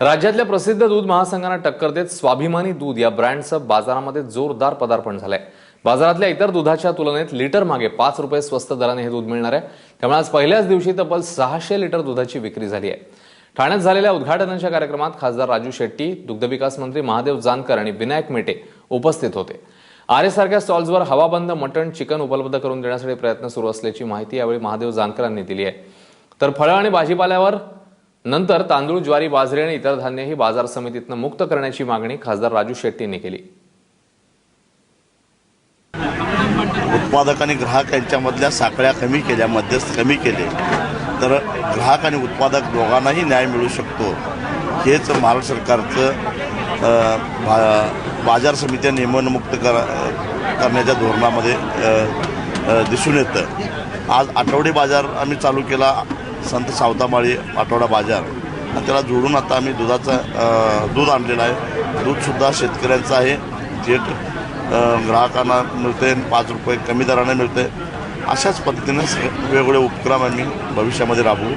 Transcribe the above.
राज्यातल्या प्रसिद्ध दूध महासंघांना टक्कर देत स्वाभिमानी दूध या ब्रँडचं बाजारामध्ये जोरदार पदार्पण झालंय. बाजारातल्या इतर दुधाच्या तुलनेत लिटर मागे पाच रुपये स्वस्त दराने हे दूध मिळणार आहे. त्यामुळे आज पहिल्याच दिवशी तब्बल सहाशे लिटर दुधाची विक्री झाली आहे. ठाण्यात झालेल्या उद्घाटनाच्या कार्यक्रमात खासदार राजू शेट्टी दुग्धविकास मंत्री महादेव जानकर आणि विनायक मेटे उपस्थित होते. आरेसारख्या स्टॉल्सवर हवाबंद मटण चिकन उपलब्ध करून देण्यासाठी प्रयत्न सुरू असल्याची माहिती यावेळी महादेव जानकरांनी दिली आहे. तर फळं आणि भाजीपाल्यावर नंतर तांदूळ ज्वारी बाजरी आणि इतर धान्यही बाजार समितीतनं मुक्त करण्याची मागणी खासदार राजू शेट्टींनी केली. उत्पादक आणि ग्राहक यांच्यामधल्या साखळ्या कमी केल्या मध्यस्थ कमी केले. तर ग्राहक आणि उत्पादक दोघांनाही न्याय मिळू शकतो. हेच महाराष्ट्र सरकारचं बाजार समित्या नियमनमुक्त कर करण्याच्या धोरणामध्ये दिसून येतं. आज आठवडी बाजार आम्ही चालू केला संत सावतामाळी आठवडा बाजार. आणि त्याला जोडून आता आम्ही दुधाचा दूध आणलेलं आहे. दूधसुद्धा शेतकऱ्यांचं आहे. थेट ग्राहकांना मिळते पाच रुपये कमी दराने मिळते. अशाच पद्धतीने वेगवेगळे उपक्रम आम्ही भविष्यामध्ये राबवू.